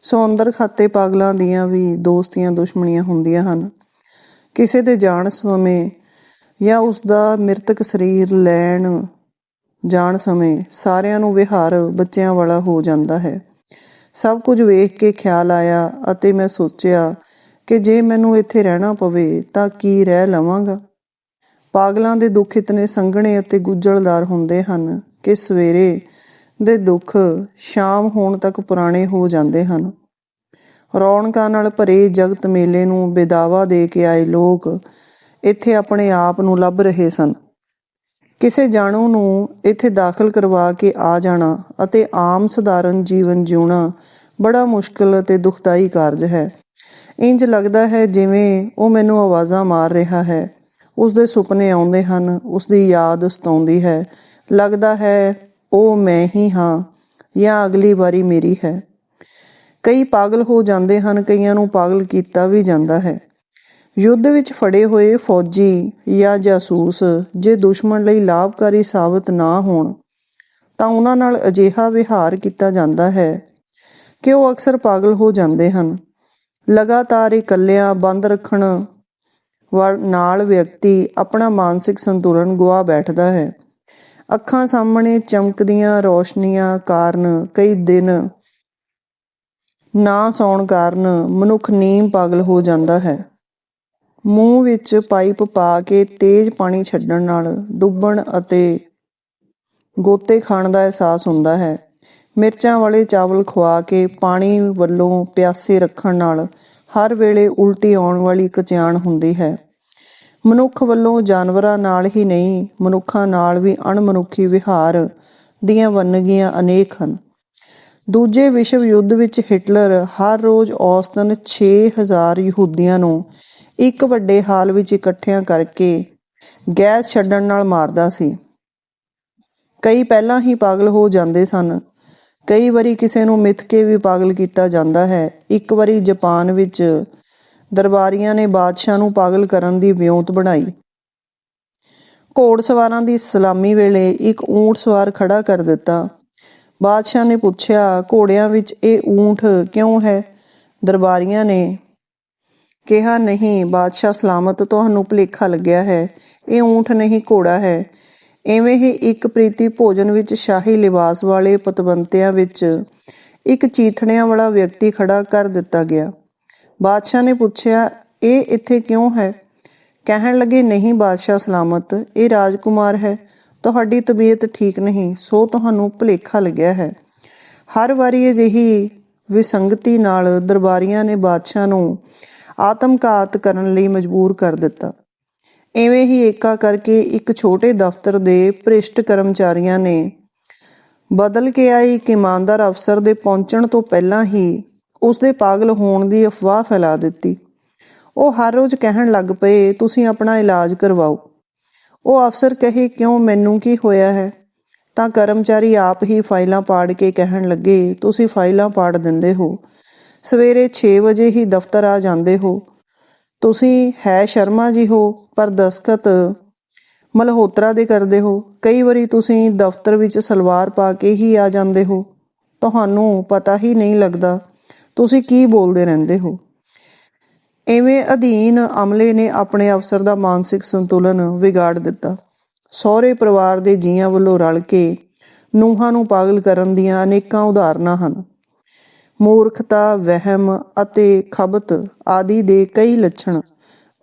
S1: ਸੋ ਅੰਦਰ ਖਾਤੇ ਪਾਗਲਾਂ ਦੀਆਂ ਵੀ ਦੋਸਤੀਆਂ ਦੁਸ਼ਮਣੀਆਂ ਹੁੰਦੀਆਂ ਹਨ। ਕਿਸੇ ਦੇ ਜਾਣ ਸਮੇਂ ਜਾਂ ਉਸ ਦਾ ਮ੍ਰਿਤਕ ਸਰੀਰ ਲੈਣ ਜਾਣ ਸਮੇਂ ਸਾਰਿਆਂ ਨੂੰ ਵਿਹਾਰ ਬੱਚਿਆਂ ਵਾਲਾ ਹੋ ਜਾਂਦਾ ਹੈ। ਸਭ ਕੁਝ ਵੇਖ ਕੇ ਖਿਆਲ ਆਇਆ ਅਤੇ ਮੈਂ ਸੋਚਿਆ ਕਿ ਜੇ ਮੈਨੂੰ ਇੱਥੇ ਰਹਿਣਾ ਪਵੇ ਤਾਂ ਕੀ ਰਹਿ ਲਵਾਂਗਾ? ਪਾਗਲਾਂ ਦੇ ਦੁੱਖ ਇਤਨੇ ਸੰਘਣੇ ਅਤੇ ਗੁੱਜਲਦਾਰ ਹੁੰਦੇ ਹਨ ਕਿ ਸਵੇਰੇ ਦੇ ਦੁੱਖ ਸ਼ਾਮ ਹੋਣ ਤੱਕ ਪੁਰਾਣੇ ਹੋ ਜਾਂਦੇ ਹਨ। ਰੌਣਕਾਂ ਨਾਲ ਭਰੇ ਜਗਤ ਮੇਲੇ ਨੂੰ ਬੇਦਾਵਾ ਦੇ ਕੇ ਆਏ ਲੋਕ ਇੱਥੇ ਆਪਣੇ ਆਪ ਨੂੰ ਲੱਭ ਰਹੇ ਸਨ। ਕਿਸੇ ਜਾਣੂ ਨੂੰ ਇੱਥੇ ਦਾਖਲ ਕਰਵਾ ਕੇ ਆ ਜਾਣਾ ਅਤੇ ਆਮ ਸਧਾਰਨ ਜੀਵਨ ਜਿਉਣਾ ਬੜਾ ਮੁਸ਼ਕਲ ਅਤੇ ਦੁਖਦਾਈ ਕਾਰਜ ਹੈ। ਇੰਜ ਲੱਗਦਾ ਹੈ ਜਿਵੇਂ ਉਹ ਮੈਨੂੰ ਆਵਾਜ਼ਾਂ ਮਾਰ ਰਿਹਾ ਹੈ। ਉਸ ਦੇ ਸੁਪਨੇ ਆਉਂਦੇ ਹਨ ਉਸ ਦੀ ਯਾਦ ਸਤਾਉਂਦੀ ਹੈ। ਲੱਗਦਾ ਹੈ, ਉਹ ਮੈਂ ਹੀ ਹਾਂ, ਜਾਂ ਅਗਲੀ ਵਾਰੀ ਮੇਰੀ ਹੈ। ਕਈ ਪਾਗਲ ਹੋ ਜਾਂਦੇ ਹਨ, ਕਈਆਂ ਨੂੰ ਪਾਗਲ ਕੀਤਾ ਵੀ ਜਾਂਦਾ ਹੈ। ਯੁੱਧ ਵਿੱਚ ਫੜੇ ਹੋਏ ਫੌਜੀ ਜਾਂ ਜਾਸੂਸ ਜੇ ਦੁਸ਼ਮਣ ਲਈ ਲਾਭਕਾਰੀ ਸਾਬਤ ਨਾ ਹੋਣ, ਤਾਂ ਉਹਨਾਂ ਨਾਲ ਅਜਿਹਾ ਵਿਹਾਰ ਕੀਤਾ ਜਾਂਦਾ ਹੈ ਕਿ ਉਹ ਅਕਸਰ ਪਾਗਲ ਹੋ ਜਾਂਦੇ ਹਨ। ਲਗਾਤਾਰ ਇਕੱਲਿਆਂ ਬੰਦ ਰੱਖਣ ਵ ਨਾਲ ਵਿਅਕਤੀ ਆਪਣਾ ਮਾਨਸਿਕ ਸੰਤੁਲਨ ਗੁਆ ਬੈਠਦਾ ਹੈ। ਅੱਖਾਂ ਸਾਹਮਣੇ ਚਮਕਦੀਆਂ ਰੌਸ਼ਨੀਆਂ ਕਾਰਨ ਕਈ ਦਿਨ ਨਾ ਸੌਣ ਕਾਰਨ ਮਨੁੱਖ ਨੀਮ ਪਾਗਲ ਹੋ ਜਾਂਦਾ ਹੈ। ਮੂੰਹ ਵਿੱਚ ਪਾਈਪ ਪਾ ਕੇ ਤੇਜ਼ ਪਾਣੀ ਛੱਡਣ ਨਾਲ ਡੁੱਬਣ ਅਤੇ ਗੋਤੇ ਖਾਣ ਦਾ ਅਹਿਸਾਸ ਹੁੰਦਾ ਹੈ। ਮਿਰਚਾਂ ਵਾਲੇ ਚਾਵਲ ਖਵਾ ਕੇ ਪਾਣੀ ਵੱਲੋਂ ਪਿਆਸੇ ਰੱਖਣ ਨਾਲ ਹਰ ਵੇਲੇ ਉਲਟੀ ਆਉਣ ਵਾਲੀ ਕਚਿਆਣ ਹੁੰਦੀ ਹੈ। ਮਨੁੱਖ ਵੱਲੋਂ ਜਾਨਵਰਾਂ ਨਾਲ ਹੀ ਨਹੀਂ, ਮਨੁੱਖਾਂ ਨਾਲ ਵੀ ਅਣਮਨੁੱਖੀ ਵਿਹਾਰ ਦੀਆਂ ਵੰਨਗੀਆਂ ਅਨੇਕ ਹਨ। ਦੂਜੇ ਵਿਸ਼ਵ ਯੁੱਧ ਵਿੱਚ ਹਿਟਲਰ ਹਰ ਰੋਜ਼ ਔਸਤਨ 6000 ਯਹੂਦੀਆਂ ਨੂੰ ਇੱਕ ਵੱਡੇ ਹਾਲ ਵਿੱਚ ਇਕੱਠਿਆਂ ਕਰਕੇ ਗੈਸ ਛੱਡਣ ਨਾਲ ਮਾਰਦਾ ਸੀ। ਕਈ ਪਹਿਲਾਂ ਹੀ ਪਾਗਲ ਹੋ ਜਾਂਦੇ ਸਨ ਕਈ ਵਾਰੀ ਕਿਸੇ ਨੂੰ ਮਿੱਥ ਕੇ ਵੀ ਪਾਗਲ ਕੀਤਾ ਜਾਂਦਾ ਹੈ। ਇੱਕ ਵਾਰੀ ਜਾਪਾਨ ਵਿੱਚ ਦਰਬਾਰੀਆਂ ਨੇ ਬਾਦਸ਼ਾਹ ਨੂੰ ਪਾਗਲ ਕਰਨ ਦੀ ਵਿਉਂਤ ਬਣਾਈ। ਘੋੜ ਸਵਾਰਾਂ ਦੀ ਸਲਾਮੀ ਵੇਲੇ ਇੱਕ ਊਂਟ ਸਵਾਰ ਖੜਾ ਕਰ ਦਿੱਤਾ। ਬਾਦਸ਼ਾਹ ਨੇ ਪੁੱਛਿਆ, ਘੋੜਿਆਂ ਵਿੱਚ ਇਹ ਊਂਟ ਕਿਉਂ ਹੈ? ਦਰਬਾਰੀਆਂ ਨੇ ਕਿਹਾ, ਨਹੀਂ, ਬਾਦਸ਼ਾਹ ਸਲਾਮਤ ਤੁਹਾਨੂੰ ਭੁਲੇਖਾ ਲੱਗਿਆ ਹੈ। ਇਹ ਊਂਠ ਨਹੀਂ, ਘੋੜਾ ਹੈ। ਇਵੇਂ ਹੀ ਇੱਕ ਪ੍ਰੀਤੀ ਭੋਜਨ ਵਿੱਚ ਸ਼ਾਹੀ ਲਿਬਾਸ ਵਾਲੇ ਪਤਵੰਤਿਆਂ ਵਿੱਚ ਇੱਕ ਚੀਥੜਿਆਂ ਵਾਲਾ ਵਿਅਕਤੀ ਖੜਾ ਕਰ ਦਿੱਤਾ ਗਿਆ। ਬਾਦਸ਼ਾਹ ਨੇ ਪੁੱਛਿਆ, ਇਹ ਇੱਥੇ ਕਿਉਂ ਹੈ? ਕਹਿਣ ਲੱਗੇ, ਨਹੀਂ ਬਾਦਸ਼ਾਹ ਸਲਾਮਤ, ਇਹ ਰਾਜਕੁਮਾਰ ਹੈ। ਤੁਹਾਡੀ ਤਬੀਅਤ ਠੀਕ ਨਹੀਂ, ਸੋ ਤੁਹਾਨੂੰ ਭੁਲੇਖਾ ਲੱਗਿਆ ਹੈ। ਹਰ ਵਾਰੀ ਅਜਿਹੀ ਵਿਸੰਗਤੀ ਨਾਲ ਦਰਬਾਰੀਆਂ ਨੇ ਬਾਦਸ਼ਾਹ ਨੂੰ ਆਤਮਘਾਤ ਕਰਨ ਲਈ ਮਜਬੂਰ ਕਰ ਦਿੱਤਾ। ਐਵੇਂ ਹੀ ਏਕਾ ਕਰਕੇ ਇੱਕ ਛੋਟੇ ਦਫ਼ਤਰ ਦੇ ਭ੍ਰਿਸ਼ਟ ਕਰਮਚਾਰੀਆਂ ਨੇ ਬਦਲ ਕੇ ਆਏ ਇੱਕ ਇਮਾਨਦਾਰ ਅਫਸਰ ਦੇ ਪਹੁੰਚਣ ਤੋਂ ਪਹਿਲਾਂ ਹੀ ਉਸ ਦੇ ਪਾਗਲ ਹੋਣ ਦੀ ਅਫਵਾਹ ਫੈਲਾ ਦਿੱਤੀ। ਉਹ ਹਰ ਰੋਜ਼ ਕਹਿਣ ਲੱਗ ਪਏ, ਤੁਸੀਂ ਆਪਣਾ ਇਲਾਜ ਕਰਵਾਓ। ਉਹ ਅਫਸਰ ਕਹੇ, ਕਿਉਂ? ਮੈਨੂੰ ਕੀ ਹੋਇਆ ਹੈ? ਤਾਂ ਕਰਮਚਾਰੀ ਆਪ ਹੀ ਫਾਈਲਾਂ ਪਾੜ ਕੇ ਕਹਿਣ ਲੱਗੇ, ਤੁਸੀਂ ਫਾਈਲਾਂ ਪਾੜ ਦਿੰਦੇ ਹੋ। ਸਵੇਰੇ 6 ਵਜੇ ਹੀ ਦਫ਼ਤਰ ਆ ਜਾਂਦੇ ਹੋ। ਤੁਸੀਂ ਹੈ ਸ਼ਰਮਾ ਜੀ ਹੋ, ਪਰ ਦਸਖਤ ਮਲਹੋਤਰਾ ਦੇ ਕਰਦੇ ਹੋ। ਕਈ ਵਾਰੀ ਤੁਸੀਂ ਦਫ਼ਤਰ ਵਿੱਚ ਸਲਵਾਰ ਪਾ ਕੇ ਹੀ ਆ ਜਾਂਦੇ ਹੋ। ਤੁਹਾਨੂੰ ਪਤਾ ਹੀ ਨਹੀਂ ਲੱਗਦਾ, ਤੁਸੀਂ ਕੀ ਬੋਲਦੇ ਰਹਿੰਦੇ ਹੋ। ਐਵੇਂ ਅਧੀਨ ਅਮਲੇ ਨੇ ਆਪਣੇ ਅਫਸਰ ਦਾ ਮਾਨਸਿਕ ਸੰਤੁਲਨ ਵਿਗਾੜ ਦਿੱਤਾ। ਸਹੁਰੇ ਪਰਿਵਾਰ ਦੇ ਜੀਆਂ ਵੱਲੋਂ ਰਲ ਕੇ ਨੂੰਹਾਂ ਨੂੰ ਪਾਗਲ ਕਰਨ ਦੀਆਂ ਅਨੇਕਾਂ ਉਦਾਹਰਨਾਂ ਹਨ। ਮੂਰਖਤਾ, ਵਹਿਮ ਅਤੇ ਖਬਤ ਆਦਿ ਦੇ ਕਈ ਲੱਛਣ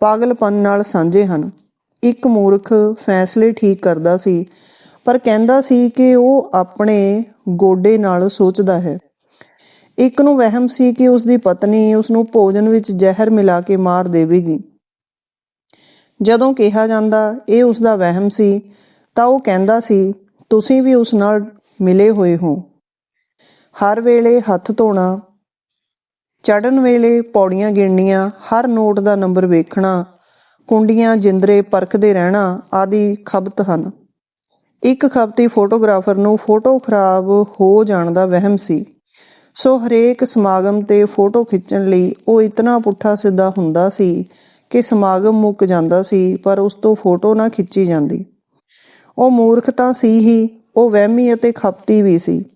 S1: ਪਾਗਲਪਨ ਨਾਲ ਸਾਂਝੇ ਹਨ। ਇੱਕ ਮੂਰਖ ਫੈਸਲੇ ਠੀਕ ਕਰਦਾ ਸੀ, ਪਰ ਕਹਿੰਦਾ ਸੀ ਕਿ ਉਹ ਆਪਣੇ ਗੋਡੇ ਨਾਲ ਸੋਚਦਾ ਹੈ। ਇੱਕ ਨੂੰ ਵਹਿਮ ਸੀ ਕਿ ਉਸ ਦੀ ਪਤਨੀ ਉਸ ਨੂੰ ਭੋਜਨ ਵਿੱਚ ਜ਼ਹਿਰ ਮਿਲਾ ਕੇ ਮਾਰ ਦੇਵੇਗੀ। ਜਦੋਂ ਕਿਹਾ ਜਾਂਦਾ ਇਹ ਉਸ ਦਾ ਵਹਿਮ ਸੀ, ਤਾਂ ਉਹ ਕਹਿੰਦਾ ਸੀ, ਤੁਸੀਂ ਵੀ ਉਸ ਨਾਲ ਮਿਲੇ ਹੋਏ ਹੋ। ਹਰ ਵੇਲੇ ਹੱਥ ਧੋਣਾ ਚੜਨ ਵੇਲੇ ਪੌੜੀਆਂ ਗਿਣਨੀਆਂ, ਹਰ ਨੋਟ ਦਾ ਨੰਬਰ ਵੇਖਣਾ, ਕੁੰਡੀਆਂ ਜਿੰਦਰੇ ਪਰਖਦੇ ਰਹਿਣਾ ਆਦਿ ਖਬਤ ਹਨ। ਇੱਕ ਖਬਤੀ ਫੋਟੋਗ੍ਰਾਫਰ ਨੂੰ ਫੋਟੋ ਖਰਾਬ ਹੋ ਜਾਣ ਦਾ ਵਹਿਮ ਸੀ। ਸੋ ਹਰੇਕ ਸਮਾਗਮ ਤੇ ਫੋਟੋ ਖਿੱਚਣ ਲਈ ਉਹ ਇਤਨਾ ਪੁੱਠਾ ਸਿੱਧਾ ਹੁੰਦਾ ਸੀ ਕਿ ਸਮਾਗਮ ਮੁੱਕ ਜਾਂਦਾ ਸੀ, ਪਰ ਉਸ ਤੋਂ ਫੋਟੋ ਨਾ ਖਿੱਚੀ ਜਾਂਦੀ। ਉਹ ਮੂਰਖ ਤਾਂ ਸੀ ਹੀ, ਉਹ ਵਹਿਮੀ ਅਤੇ ਖਪਤੀ ਵੀ ਸੀ।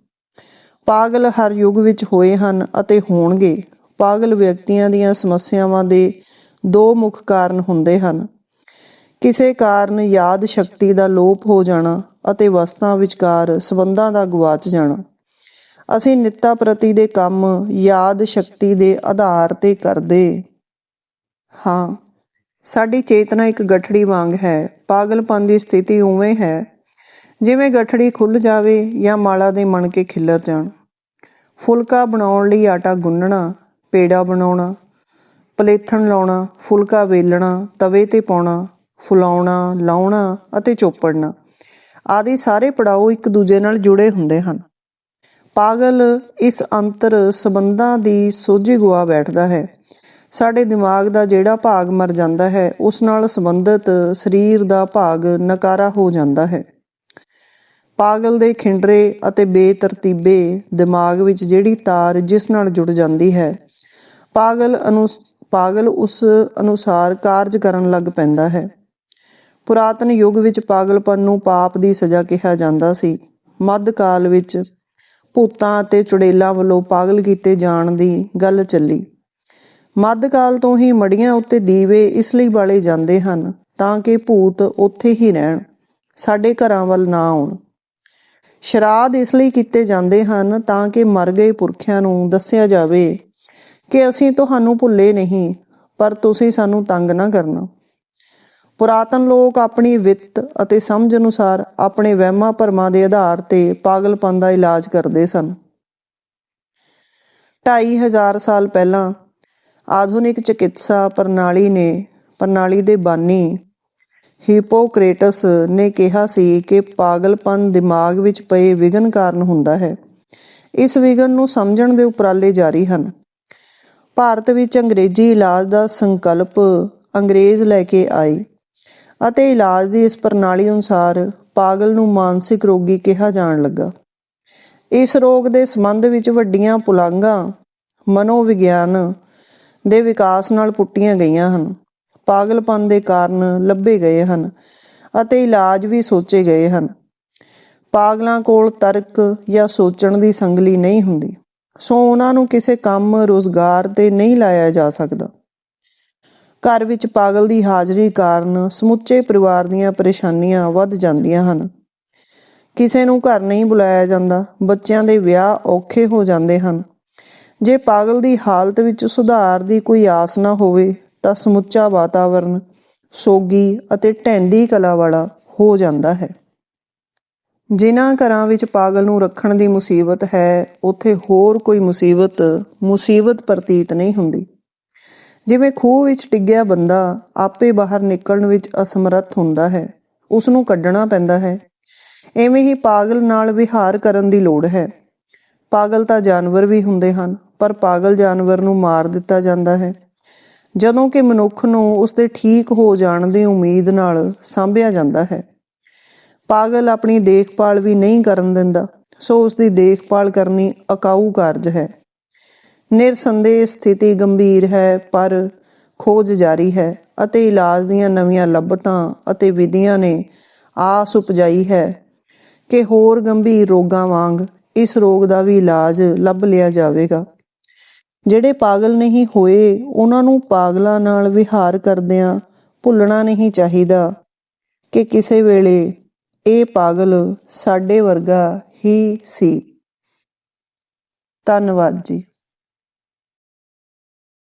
S1: ਪਾਗਲ ਹਰ ਯੁੱਗ ਵਿੱਚ ਹੋਏ ਹਨ ਅਤੇ ਹੋਣਗੇ। ਪਾਗਲ ਵਿਅਕਤੀਆਂ ਦੀਆਂ ਸਮੱਸਿਆਵਾਂ ਦੇ ਦੋ ਮੁੱਖ ਕਾਰਨ ਹੁੰਦੇ ਹਨ। ਕਿਸੇ ਕਾਰਨ ਯਾਦ ਸ਼ਕਤੀ ਦਾ ਲੋਪ ਹੋ ਜਾਣਾ ਅਤੇ ਵਸਤਾਂ ਵਿਚਕਾਰ ਸਬੰਧਾਂ ਦਾ ਗਵਾਚ ਜਾਣਾ। ਅਸੀਂ ਨਿੱਤਾ ਪ੍ਰਤੀ ਦੇ ਕੰਮ ਯਾਦ ਸ਼ਕਤੀ ਦੇ ਆਧਾਰ ਤੇ ਕਰਦੇ। ਹਾਂ, ਸਾਡੀ ਚੇਤਨਾ ਇੱਕ ਗਠੜੀ ਵਾਂਗ ਹੈ। ਪਾਗਲਪਨ ਦੀ ਸਥਿਤੀ ਉਵੇਂ ਹੈ ਜਿਵੇਂ ਗਠੜੀ ਖੁੱਲ ਜਾਵੇ ਜਾਂ ਮਾਲਾ ਦੇ ਮਣਕੇ ਖਿੱਲਰ ਜਾਣ। ਫੁਲਕਾ ਬਣਾਉਣ ਲਈ ਆਟਾ ਗੁੰਨਣਾ, ਪੇੜਾ ਬਣਾਉਣਾ, ਪਲੇਥਣ ਲਾਉਣਾ, ਫੁਲਕਾ ਵੇਲਣਾ, ਤਵੇ ਤੇ ਪਾਉਣਾ, ਫੁਲਾਉਣਾ, ਲਾਉਣਾ ਅਤੇ ਚੋਪੜਨਾ। ਆਦਿ ਸਾਰੇ ਪੜਾਓ ਇੱਕ ਦੂਜੇ ਨਾਲ ਜੁੜੇ ਹੁੰਦੇ ਹਨ। ਪਾਗਲ ਇਸ ਅੰਤਰ ਸੰਬੰਧਾਂ ਦੀ ਸੋਝੀ ਗੁਆ ਬੈਠਦਾ ਹੈ। ਸਾਡੇ ਦਿਮਾਗ ਦਾ ਜਿਹੜਾ ਭਾਗ ਮਰ ਜਾਂਦਾ ਹੈ, ਉਸ ਨਾਲ ਸੰਬੰਧਿਤ ਸਰੀਰ ਦਾ ਭਾਗ ਨਕਾਰਾ ਹੋ ਜਾਂਦਾ ਹੈ। ਪਾਗਲ ਦੇ ਖਿੰਡਰੇ ਅਤੇ ਬੇਤਰਤੀਬੇ ਦਿਮਾਗ ਵਿੱਚ ਜਿਹੜੀ ਤਾਰ ਜਿਸ ਨਾਲ ਜੁੜ ਜਾਂਦੀ ਹੈ। ਪਾਗਲ ਅਨੁ ਪਾਗਲ ਉਸ ਅਨੁਸਾਰ ਕਾਰਜ ਕਰਨ ਲੱਗ ਪੈਂਦਾ ਹੈ। ਪੁਰਾਤਨ ਯੁੱਗ ਵਿੱਚ ਪਾਗਲਪਨ ਨੂੰ ਪਾਪ ਦੀ ਸਜ਼ਾ ਕਿਹਾ ਜਾਂਦਾ ਸੀ। ਮੱਧ ਕਾਲ ਵਿੱਚ ਭੂਤਾਂ ਅਤੇ ਚੁੜੇਲਾਂ ਵੱਲੋਂ ਪਾਗਲ ਕੀਤੇ ਜਾਣ ਦੀ ਗੱਲ ਚੱਲੀ। ਮੱਧ ਕਾਲ ਤੋਂ ਹੀ ਮੜੀਆਂ ਉੱਤੇ ਦੀਵੇ ਇਸ ਲਈ ਬਾਲੇ ਜਾਂਦੇ ਹਨ ਤਾਂ ਕਿ ਭੂਤ ਉੱਥੇ ਹੀ ਰਹਿਣ, ਸਾਡੇ ਘਰਾਂ ਵੱਲ ਨਾ ਆਉਣ। ਸ਼ਰਾਧ ਇਸ ਲਈ ਕੀਤੇ ਜਾਂਦੇ ਹਨ ਤਾਂ ਕਿ ਮਰ ਗਏ ਪੁਰਖਿਆਂ ਨੂੰ ਦੱਸਿਆ ਜਾਵੇ ਕਿ ਅਸੀਂ ਤੁਹਾਨੂੰ ਭੁੱਲੇ ਨਹੀਂ, ਪਰ ਤੁਸੀਂ ਸਾਨੂੰ ਤੰਗ ਨਾ ਕਰਨਾ। ਪੁਰਾਤਨ ਲੋਕ ਆਪਣੀ ਵਿੱਤ ਅਤੇ ਸਮਝ ਅਨੁਸਾਰ ਆਪਣੇ ਵਹਿਮਾਂ ਭਰਮਾਂ ਦੇ ਆਧਾਰ ਤੇ ਪਾਗਲਪਨ ਦਾ ਇਲਾਜ ਕਰਦੇ ਸਨ। 2500 ਸਾਲ ਪਹਿਲਾਂ ਆਧੁਨਿਕ ਚਿਕਿਤਸਾ ਪ੍ਰਣਾਲੀ ਨੇ, ਪ੍ਰਣਾਲੀ ਦੇ ਬਾਨੀ ਹਿਪੋਕ੍ਰੇਟਸ ਨੇ ਕਿਹਾ ਸੀ ਕਿ ਪਾਗਲਪਨ ਦਿਮਾਗ ਵਿੱਚ ਪਏ ਵਿਗਨ ਕਾਰਨ ਹੁੰਦਾ ਹੈ। ਇਸ ਵਿਗਨ ਨੂੰ ਸਮਝਣ ਦੇ ਉਪਰਾਲੇ ਜਾਰੀ ਹਨ। ਭਾਰਤ ਵਿੱਚ ਅੰਗਰੇਜ਼ੀ ਇਲਾਜ ਦਾ ਸੰਕਲਪ ਅੰਗਰੇਜ਼ ਲੈ ਕੇ ਆਏ ਅਤੇ ਇਲਾਜ ਦੀ ਇਸ ਪ੍ਰਣਾਲੀ ਅਨੁਸਾਰ ਪਾਗਲ ਨੂੰ ਮਾਨਸਿਕ ਰੋਗੀ ਕਿਹਾ ਜਾਣ ਲੱਗਾ। ਇਸ ਰੋਗ ਦੇ ਸੰਬੰਧ ਵਿੱਚ ਵੱਡੀਆਂ ਪੁਲਾਂਘਾਂ, ਮਨੋਵਿਗਿਆਨ ਦੇ ਵਿਕਾਸ ਨਾਲ ਪੁੱਟੀਆਂ ਗਈਆਂ ਹਨ। ਪਾਗਲਪਨ ਦੇ ਕਾਰਨ ਲੱਭੇ ਗਏ ਹਨ ਅਤੇ ਇਲਾਜ ਵੀ ਸੋਚੇ ਗਏ ਹਨ। ਪਾਗਲਾਂ ਕੋਲ ਤਰਕ ਜਾਂ ਸੋਚਣ ਦੀ ਸੰਗਲੀ ਨਹੀਂ ਹੁੰਦੀ। ਸੋ ਉਹਨਾਂ ਨੂੰ ਕਿਸੇ ਕੰਮ, ਰੋਜ਼ਗਾਰ ਤੇ ਨਹੀਂ ਲਾਇਆ ਜਾ ਸਕਦਾ। ਘਰ ਵਿੱਚ ਪਾਗਲ ਦੀ ਹਾਜ਼ਰੀ ਕਾਰਨ ਸਮੁੱਚੇ ਪਰਿਵਾਰ ਦੀਆਂ ਪਰੇਸ਼ਾਨੀਆਂ ਵੱਧ ਜਾਂਦੀਆਂ ਹਨ। ਕਿਸੇ ਨੂੰ ਘਰ ਨਹੀਂ ਬੁਲਾਇਆ ਜਾਂਦਾ, ਬੱਚਿਆਂ ਦੇ ਵਿਆਹ ਔਖੇ ਹੋ ਜਾਂਦੇ ਹਨ। ਜੇ ਪਾਗਲ ਦੀ ਹਾਲਤ ਵਿੱਚ ਸੁਧਾਰ ਦੀ ਕੋਈ ਆਸ ਨਾ ਹੋਵੇ ਤਾਂ ਸਮੁੱਚਾ ਵਾਤਾਵਰਣ ਸੋਗੀ ਅਤੇ ਢੈਂਦੀ ਕਲਾ ਵਾਲਾ ਹੋ ਜਾਂਦਾ ਹੈ। ਜਿਨ੍ਹਾਂ ਘਰਾਂ ਵਿੱਚ ਪਾਗਲ ਨੂੰ ਰੱਖਣ ਦੀ ਮੁਸੀਬਤ ਹੈ, ਉੱਥੇ ਹੋਰ ਕੋਈ ਮੁਸੀਬਤ ਮੁਸੀਬਤ ਪ੍ਰਤੀਤ ਨਹੀਂ ਹੁੰਦੀ। ਜਿਵੇਂ ਖੂਹ ਵਿੱਚ ਡਿੱਗਿਆ ਬੰਦਾ ਆਪੇ ਬਾਹਰ ਨਿਕਲਣ ਵਿੱਚ ਅਸਮਰੱਥ ਹੁੰਦਾ ਹੈ ਉਸ ਨੂੰ ਕੱਢਣਾ ਪੈਂਦਾ ਹੈ। ਐਵੇਂ ਹੀ ਪਾਗਲ ਨਾਲ ਵਿਹਾਰ ਕਰਨ ਦੀ ਲੋੜ ਹੈ। ਪਾਗਲ ਤਾਂ ਜਾਨਵਰ ਵੀ ਹੁੰਦੇ ਹਨ, ਪਰ ਪਾਗਲ ਜਾਨਵਰ ਨੂੰ ਮਾਰ ਦਿੱਤਾ ਜਾਂਦਾ ਹੈ। ਜਦੋਂ ਕਿ ਮਨੁੱਖ ਨੂੰ ਉਸ ਦੇ ਠੀਕ ਹੋ ਜਾਣ ਦੀ ਉਮੀਦ ਨਾਲ ਸਾਂਭਿਆ ਜਾਂਦਾ ਹੈ। ਪਾਗਲ ਆਪਣੀ ਦੇਖਭਾਲ ਵੀ ਨਹੀਂ ਕਰਨ ਦਿੰਦਾ, ਸੋ ਉਸ ਦੀ ਦੇਖਭਾਲ ਕਰਨੀ ਅਕਾਊ ਕਾਰਜ ਹੈ। ਨਿਰਸੰਦੇਹ ਸਥਿਤੀ ਗੰਭੀਰ ਹੈ, ਪਰ ਖੋਜ ਜਾਰੀ ਹੈ ਅਤੇ ਇਲਾਜ ਦੀਆਂ ਨਵੀਆਂ ਲੱਭਤਾਂ ਅਤੇ ਵਿਧੀਆਂ ਨੇ ਆਸ ਉਪਜਾਈ ਹੈ ਕਿ ਹੋਰ ਗੰਭੀਰ ਰੋਗਾਂ ਵਾਂਗ ਇਸ ਰੋਗ ਦਾ ਵੀ ਇਲਾਜ ਲੱਭ ਲਿਆ ਜਾਵੇਗਾ। ਜਿਹੜੇ ਪਾਗਲ ਨਹੀਂ ਹੋਏ, ਉਹਨਾਂ ਨੂੰ ਪਾਗਲਾਂ ਨਾਲ ਵਿਹਾਰ ਕਰਦਿਆਂ ਭੁੱਲਣਾ ਨਹੀਂ ਚਾਹੀਦਾ ਕਿ ਕਿਸੇ ਵੇਲੇ ਇਹ ਪਾਗਲ ਸਾਡੇ ਵਰਗਾ ਹੀ ਸੀ। ਧੰਨਵਾਦ ਜੀ।